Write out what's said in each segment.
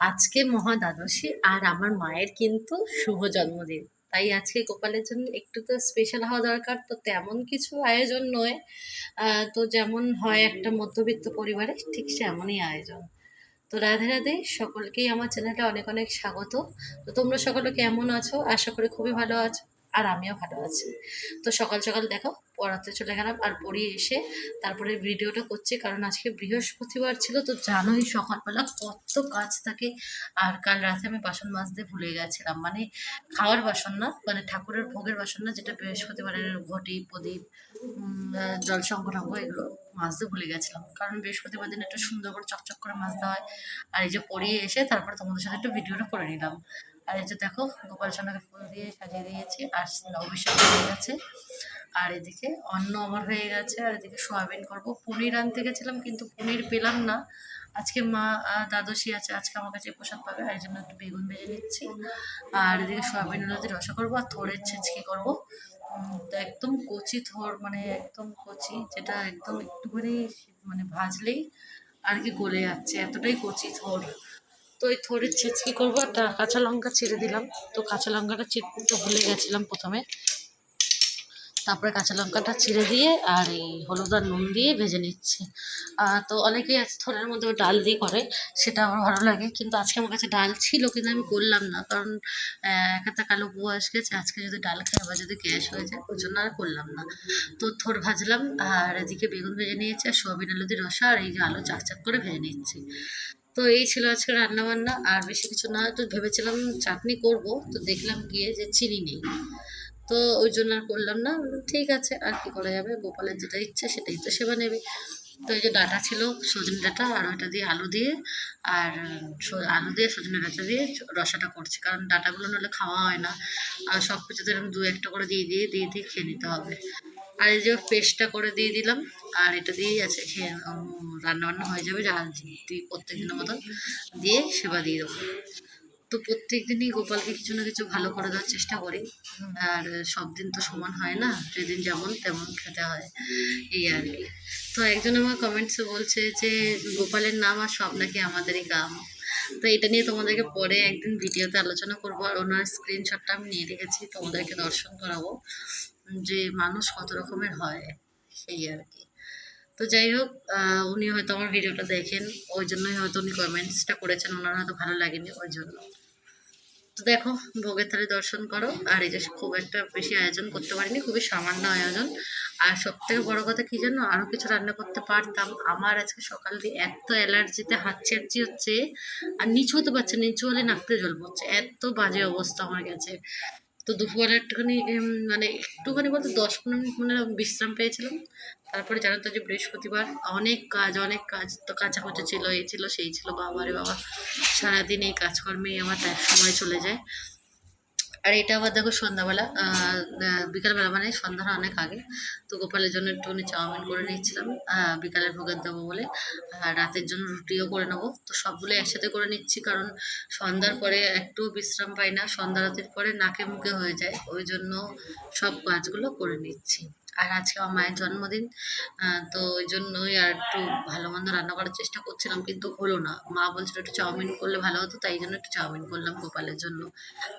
আজকে মহা দ্বাদশী আর আমার মায়ের কিন্তু শুভ জন্মদিন। তাই আজকে গোপালের জন্য একটু তো স্পেশাল হওয়া দরকার, তো তেমন কিছু আয়োজন নয়। তো যেমন হয় একটা মধ্যবিত্ত পরিবারে, ঠিক সেমনই আয়োজন। তো রাধে রাধে, সকলকেই আমার চ্যানেলে অনেক অনেক স্বাগত। তো তোমরা সকলে কেমন আছো? আশা করি খুবই ভালো আছো। আর আমিও ভালো আছি। তো সকাল সকাল দেখো, পড়াতে চলে গেলাম আর পড়িয়ে এসে তারপরে ভিডিওটা করছি, কারণ আজকে বৃহস্পতিবার ছিল, তো জানোই সকালবেলা কত কাজ থাকে। আর কাল রাতে আমি বাসন মাজতে ভুলে গেছিলাম। মানে খাওয়ার বাসন না মানে ঠাকুরের ভোগের বাসন না, যেটা বৃহস্পতিবারের ঘটি, প্রদীপ জল শঙ্করাঙ্গ এগুলো মাজতে ভুলে গেছিলাম। কারণ বৃহস্পতিবার দিন একটু সুন্দর করে চকচক করে মাজতে হয়। আর এই যে পড়িয়ে এসে তারপর তোমাদের সাথে একটু ভিডিওটা করে নিলাম। আর এই যে দেখো, গোপাল সোনাকে ফুল দিয়ে সাজিয়ে দিয়েছি, আর অভিষেক হয়ে গেছে। আর এদিকে অন্ন আমার হয়ে গেছে, আর এদিকে সোয়াবিন করব। পনির আনতে গেছিলাম, কিন্তু পনির পেলাম না। আজকে মা দ্বাদশী আছে, আজকে আমার কাছে প্রসাদ পাবে, আর জন্য একটু বেগুন ভেজে নিচ্ছি। আর এদিকে সোয়াবিন দিয়ে রসা করব, আর থোড়ের ছেঁচকি করব। একদম কচি থোড় মানে একদম কচি, যেটা একদম একটুখানি মানে ভাজলেই আর কি গলে যাচ্ছে, এতটাই কচি থোড় তো ওই থোড়ের ছেঁচকি করব, একটা কাঁচা লঙ্কা ছিঁড়ে দিলাম। তো কাঁচা লঙ্কাটা চিরতে ভুলে গেছিলাম প্রথমে। তারপরে কাঁচা লঙ্কাটা চিড়ে দিয়ে আর এই হলুদ আর নুন দিয়ে ভেজে নিচ্ছি। তো অনেকেই আছে থোড়ের মধ্যে ডাল দিয়ে করে, সেটা আমার ভালো লাগে। কিন্তু আজকে আমার কাছে ডাল ছিল কিন্তু আমি করলাম না, কারণ এক একটা কালো উপবাস গেছে, আজকে যদি ডাল খাই আবার যদি গ্যাস হয়ে যায়, ওই জন্য আর করলাম না। তো থোর ভাজলাম, আর এদিকে বেগুন ভেজে নিয়েছি, আর সোয়াবিন আলু দিয়ে রসা, আর এই যে আলু চাকচাক করে ভেজে নিচ্ছি। তো এই ছিল আজকে রান্না বান্না আর বেশি কিছু না, তো ভেবেছিলাম চাটনি করব, তো দেখলাম গিয়ে যে চিনি নেই। তো ওই জন্য আর করলাম না ঠিক আছে, আর কি করা যাবে, গোপালের যেটা ইচ্ছে সেটাই তো সেবা নেবে। তো এই যে ডাটা ছিল, সজনে ডাটা আর ওইটা দিয়ে আলু দিয়ে, আর আলু দিয়ে সজনে ডাটা দিয়ে রসাটা করছি, কারণ ডাটাগুলো নাহলে খাওয়া হয় না। আর সব কিছুতে এরকম দু একটা করে দিয়ে দিয়ে দিয়ে দিয়ে খেয়ে নিতে হবে। আর এই যে পেস্টটা করে দিয়ে দিলাম, আর এটা দিয়েই আছে খেয়ে রান্না বান্না হয়ে যাবে, যা প্রত্যেক দিনের মতো দিয়ে সেবা দিয়ে দেবো। তো প্রত্যেক দিনই গোপালকে কিছু না কিছু ভালো করে দেওয়ার চেষ্টা করি, আর সব দিন তো সমান হয় না, যেদিন যেমন তেমন খেতে হয়, এই আর কি। তো একজন আমার কমেন্টসে বলছে যে, গোপালের নাম আর সব নাকি আমাদেরই কাম তো এটা নিয়ে তোমাদেরকে পরে একদিন ভিডিওতে আলোচনা করব, আর ওনার স্ক্রিনশটটা আমি নিয়ে রেখেছি, তোমাদেরকে দর্শন করাবো। যে মানুষ কত রকমের হয়, সেই আর কি। তো যাই হোক উনি হয়তো আমার ভিডিওটা দেখেন, ওই জন্যই হয়তো উনি কমেন্টসটা করেছেন, ওনার হয়তো ভালো লাগেনি ওই জন্য। তো দেখো, ভোগের থালি দর্শন করো, আর এই যে খুব একটা বেশি আয়োজন করতে পারিনি, খুবই সামান্য আয়োজন। আর সব থেকে বড় কথা কী জানো আরও কিছু রান্না করতে পারতাম। আমার আজকে সকাল দিয়ে এত অ্যালার্জিতে হাঁচি হচ্ছে, আর নিচু হতে পারছে নিচু হলে নাকতে জল পড়ছে এত বাজে অবস্থা আমার কাছে। তো দুপুরে একটুখানি মানে একটুখানি বলতে দশ পনেরো মিনিট মানে বিশ্রাম পেয়েছিলাম। তারপরে জানো তো যে বৃহস্পতিবার অনেক কাজ অনেক কাজ তো কাচাকুচি ছিল এই ছিল, সেই ছিল, বাবা রে বাবা, সারাদিন এই কাজকর্মেই আমার টাইম সময় চলে যায়। আর এটা আবার দেখো সন্ধ্যাবেলা বিকালবেলা মানে সন্ধ্যার অনেক আগে। তো গোপালের জন্য একটুখানি চাউমিন করে নিচ্ছিলাম বিকালের ভোগের দেবো বলে। আর রাতের জন্য রুটিও করে নেব। তো সবগুলো একসাথে করে নিচ্ছি, কারণ সন্ধ্যার পরে একটু বিশ্রাম পাই না। সন্ধ্যা রাতের পরে নাকে মুখে হয়ে যায়। ওই জন্য সব কাজগুলো করে নিচ্ছি। আর আজকে আমার মায়ের জন্মদিন তো ওই জন্যই আর একটু ভালো মন্দ রান্না করার চেষ্টা করছিলাম, কিন্তু হলো না। মা বলছিল একটু চাউমিন করলে ভালো হতো, তাই জন্য একটু চাউমিন করলাম গোপালের জন্য।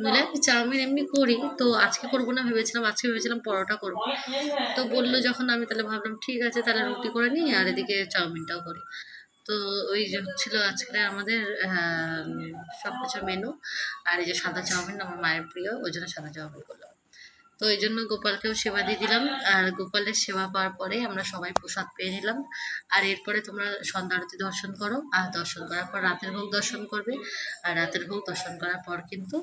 নইলে আমি চাউমিন এমনি করি, তো আজকে করব না ভেবেছিলাম, আজকে ভেবেছিলাম পরোটা করব। তো বলল যখন আমি, তাহলে ভাবলাম, ঠিক আছে, তাহলে রুটি করে নিই, আর এদিকে চাউমিনটাও করি। তো ওই যে ছিল আজকে আমাদের সব কিছু মেনু আর এই যে সাদা চাউমিন আমার মায়ের প্রিয়, ওই জন্য সাদা চাউমিন করলাম। তো এই জন্য গোপালকেও সেবা দিয়ে দিলাম। আর গোপালের সেবা পাওয়ার পরে আমরা সবাই প্রসাদ পেয়ে নিলাম। আর এরপরে তোমরা সন্ধ্যা আরতি দর্শন করো। আর দর্শন করার পর রাতের ভোগ দর্শন করবে। আর রাতের ভোগ দর্শন করার পর কিন্তু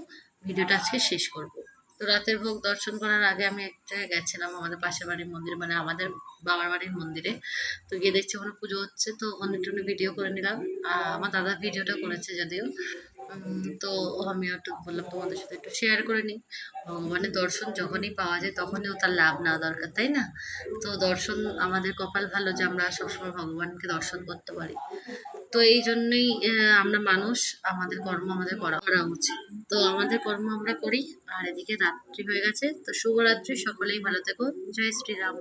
ভিডিওটা আজকে শেষ করব। তো রাতের ভোগ দর্শন করার আগে আমি এক জায়গায় গেছিলাম আমাদের পাশের বাড়ির মন্দিরে মানে আমাদের বাবার বাড়ির মন্দিরে। তো গিয়ে দেখছি ওখানে পুজো হচ্ছে। তো ওখানে একটু ভিডিও করে নিলাম। আমার দাদা ভিডিওটা করেছে যদিও। তো আমি একটু বললাম তোমাদের সাথে একটু শেয়ার করে নিই। ভগবানের দর্শন যখনই পাওয়া যায় তখনই তার লাভ নেওয়া দরকার, তাই না? তো দর্শন আমাদের কপাল ভালো যে আমরা সবসময় ভগবানকে দর্শন করতে পারি। তো এই জন্যই আমরা মানুষ, আমাদের কর্ম আমাদের করা করা উচিত। তো আমাদের কর্ম আমরা করি, আর এদিকে রাত্রি হয়ে গেছে। তো শুভরাত্রি, সকলেই ভালো থেকো। জয় শ্রীরাম।